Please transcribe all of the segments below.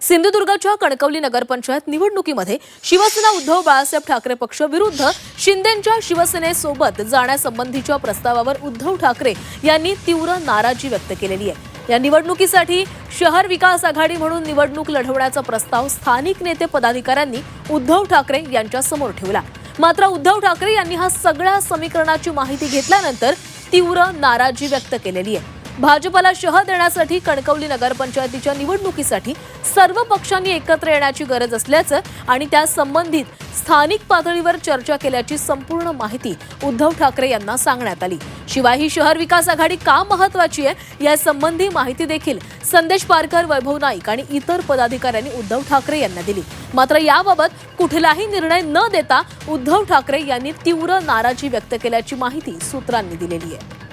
सिंधुदुर्गच्या कणकवली नगरपंचायत निवडणुकीमध्ये शिवसेना उद्धव बाळासाहेब ठाकरे पक्ष विरुद्ध शिंदेंच्या शिवसेनेसोबत जाण्यासंबंधीच्या प्रस्तावावर उद्धव ठाकरे यांनी तीव्र नाराजी व्यक्त केलेली आहे. या निवडणुकीसाठी शहर विकास आघाडी म्हणून निवडणूक लढवण्याचा प्रस्ताव स्थानिक नेते पदाधिकाऱ्यांनी उद्धव ठाकरे यांच्या समोर ठेवला. मात्र उद्धव ठाकरे यांनी हा सगळ्या समीकरणाची माहिती घेतल्यानंतर तीव्र नाराजी व्यक्त केलेली आहे. भाजपला शह देण्यासाठी कणकवली नगरपंचायतीच्या निवडणुकीसाठी सर्व पक्षांनी एकत्र येण्याची गरज असल्याचं आणि त्या संबंधित स्थानिक पातळीवर चर्चा केल्याची संपूर्ण माहिती उद्धव ठाकरे यांना सांगण्यात आली. शिवाय ही शहर विकास आघाडी का महत्वाची आहे यासंबंधी माहिती देखील संदेश पारकर वैभव नाईक आणि इतर पदाधिकाऱ्यांनी उद्धव ठाकरे यांना दिली. मात्र याबाबत कुठलाही निर्णय न देता उद्धव ठाकरे यांनी तीव्र नाराजी व्यक्त केल्याची माहिती सूत्रांनी दिलेली आहे.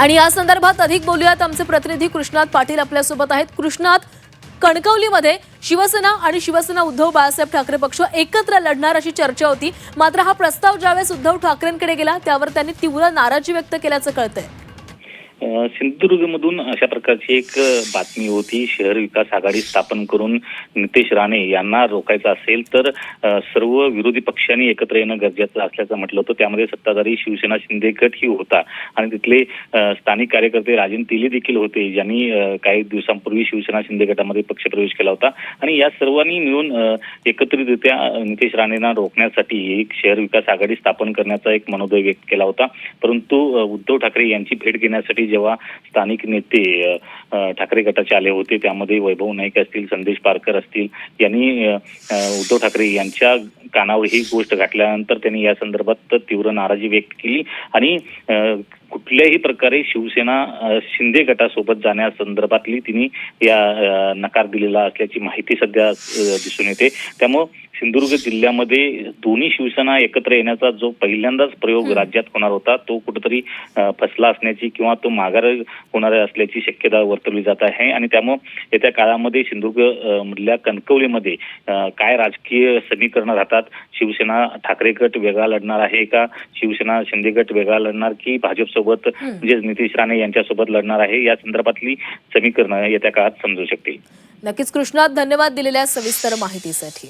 आणि या संदर्भात अधिक बोलूयात. आमचे प्रतिनिधी कृष्णात पाटील आपल्यासोबत आहेत. कृष्णात कणकवलीमध्ये शिवसेना आणि शिवसेना उद्धव बाळासाहेब ठाकरे पक्ष एकत्र लढणार अशी चर्चा होती. मात्र हा प्रस्ताव ज्यावेळेस उद्धव ठाकरेंकडे गेला त्यावर त्यांनी तीव्र नाराजी व्यक्त केल्याचं कळतंय. सिंधुदुर्गमधून अशा प्रकारची एक बातमी होती. शहर विकास आघाडी स्थापन करून नितेश राणे यांना रोखायचं असेल तर सर्व विरोधी पक्षांनी एकत्र येणं गरजेचं असल्याचं म्हटलं होतं. त्यामध्ये सत्ताधारी शिवसेना शिंदे गट ही होता. आणि तिथले स्थानिक कार्यकर्ते राजन तेली देखील होते ज्यांनी काही दिवसांपूर्वी शिवसेना शिंदे गटामध्ये पक्षप्रवेश केला होता. आणि या सर्वांनी मिळून एकत्रितरित्या नितेश राणेंना रोखण्यासाठी एक शहर विकास आघाडी स्थापन करण्याचा एक मनोदय व्यक्त केला होता. परंतु उद्धव ठाकरे यांची भेट घेण्यासाठी जेव्हा स्थानिक नेते ठाकरे गटाचे आले होते त्यामध्ये वैभव नाईक असतील संदेश पारकर असतील यांनी उद्धव ठाकरे यांच्या कानावर ही गोष्ट घातल्यानंतर त्यांनी या संदर्भात तीव्र नाराजी व्यक्त केली. आणि कुठल्याही प्रकारे शिवसेना शिंदे गटासोबत जाण्यासंदर्भातली तिने या नकार दिलेला असल्याची माहिती सध्या दिसून येते. त्यामुळं सिंधुदुर्ग जिल्ह्यामध्ये दोन्ही शिवसेना एकत्र येण्याचा जो पहिल्यांदाच प्रयोग. राज्यात होणार होता तो कुठेतरी फसला असण्याची किंवा तो माघार होणार असल्याची शक्यता वर्तवली जात आहे. आणि त्यामुळं येत्या काळामध्ये सिंधुदुर्ग मधल्या कणकवलीमध्ये काय राजकीय समीकरणं राहतात? शिवसेना ठाकरे गट वेगळा लढणार आहे का? शिवसेना शिंदे गट वेगळा लढणार की भाजपसोबत सोबत म्हणजे नितीश राणे यांच्यासोबत लढणार आहे. या संदर्भातली समीकरणं येत्या काळात समजू शकतील. नक्कीच कृष्णात धन्यवाद दिलेल्या सविस्तर माहितीसाठी.